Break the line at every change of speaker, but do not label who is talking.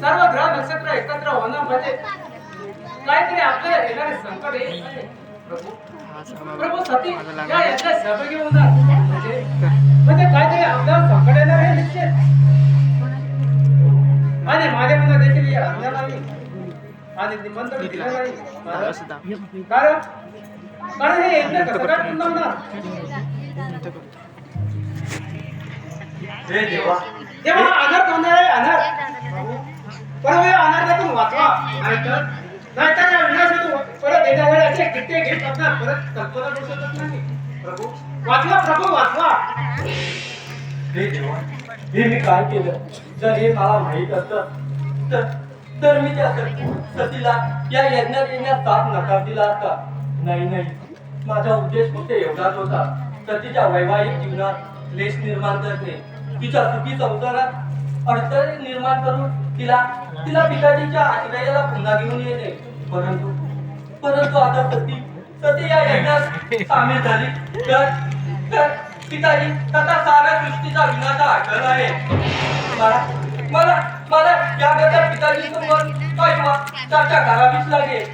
सर्व ग्रह नक्षत्र एकत्र होणं म्हणजे काहीतरी आपल्याला येणारे संकट येईल प्रभू सती या यातल्या सहभागी होणार. म्हणजे, म्हणजे काहीतरी आपल्याला संकट येणार आहे निश्चित. आणि माझ्या मनात देखील हे आज्ञा नाही. आणि निमंत्रण दिलं नाही. कारण कारण हे यज्ञ कसं काय पुन्हा होणार?
हे देवा.
अनर्थ होणार आहे अनर्थ परवा या अनर्थातून वाचवा. नाहीतर नाहीतर या विनाशातून परत येत्या वेळी असे किट्टे घेत असणार परत कल्पना करू शकत नाही. प्रभू वाचवा प्रभू वाचवा.
हे देवा. हे मी काय केलं? जर हे मला माहीत असत तर तर मी त्या सती- सतीला या यज्ञात येण्यास साथ नकार दिला असता. नाही नाही. माझा उद्देश फक्त एवढाच होता. सतीच्या वैवाहिक जीवनात क्लेश निर्माण करणे. तिच्या सुखी संसारात अडचणी निर्माण करून तिला तिला पिताजीच्या आश्रयाला पुन्हा घेऊन येते परंतु परंतु आता सती सती या यज्ञात सामील झाली. तर तर पिताजी तथा साऱ्या सृष्टीचा विनाचा आठवला आहे. मला मला मला याबद्दल पिताजी समोर काही चर्चा करावीच लागेल.